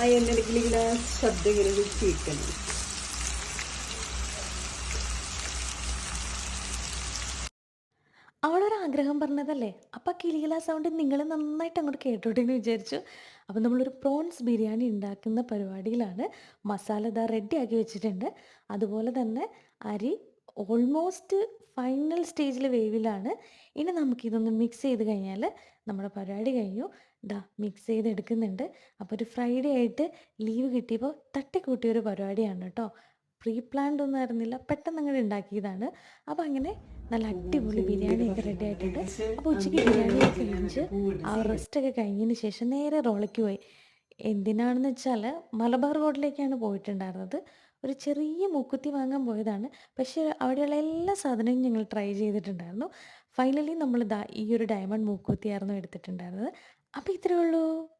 ആ എണ്ണയിൽ ഇങ്ങനെ ശബ്ദം ഇങ്ങനെ കേൾക്കണം അവളൊരു ആഗ്രഹം പറഞ്ഞതല്ലേ? അപ്പം കിളികില സൗണ്ട് നിങ്ങൾ നന്നായിട്ട് അങ്ങോട്ട് കേട്ടോട്ടെ എന്ന് വിചാരിച്ചു. അപ്പം നമ്മളൊരു പ്രോൺസ് ബിരിയാണി ഉണ്ടാക്കുന്ന പരിപാടിയിലാണ് മസാല ഇതാ റെഡിയാക്കി വെച്ചിട്ടുണ്ട്. അതുപോലെ തന്നെ അരി ഓൾമോസ്റ്റ് ഫൈനൽ സ്റ്റേജിൽ വേവിലാണ്. ഇനി നമുക്കിതൊന്ന് മിക്സ് ചെയ്ത് കഴിഞ്ഞാൽ നമ്മുടെ പരിപാടി കഴിഞ്ഞു. ഇതാ മിക്സ് ചെയ്തെടുക്കുന്നുണ്ട് അപ്പോൾ ഒരു ഫ്രൈഡേ ആയിട്ട് ലീവ് കിട്ടിയപ്പോൾ തട്ടിക്കൂട്ടിയൊരു പരിപാടിയാണ് കേട്ടോ. പ്രീ പ്ലാൻഡ് ഒന്നും ആയിരുന്നില്ല. പെട്ടെന്ന് അങ്ങനെ ഉണ്ടാക്കിയതാണ്. അപ്പോൾ അങ്ങനെ നല്ല അടിപൊളി ബിരിയാണിയൊക്കെ റെഡി ആയിട്ടുണ്ട്. അപ്പോൾ ഉച്ചയ്ക്ക് ബിരിയാണിയൊക്കെ കഴിച്ച് ആ റെസ്റ്റൊക്കെ കഴിഞ്ഞതിന് ശേഷം നേരെ റോളയ്ക്ക് പോയി. എന്തിനാണെന്ന് വെച്ചാൽ മലബാർ റോഡിലേക്കാണ് പോയിട്ടുണ്ടായിരുന്നത്. ഒരു ചെറിയ മൂക്കുത്തി വാങ്ങാൻ പോയതാണ്. പക്ഷേ അവിടെയുള്ള എല്ലാ സാധനവും ഞങ്ങൾ ട്രൈ ചെയ്തിട്ടുണ്ടായിരുന്നു. ഫൈനലി നമ്മൾ ദാ ഈ ഒരു ഡയമണ്ട് മൂക്കുത്തിയായിരുന്നു എടുത്തിട്ടുണ്ടായിരുന്നത്. അപ്പോൾ ഇത്രയേ ഉള്ളൂ.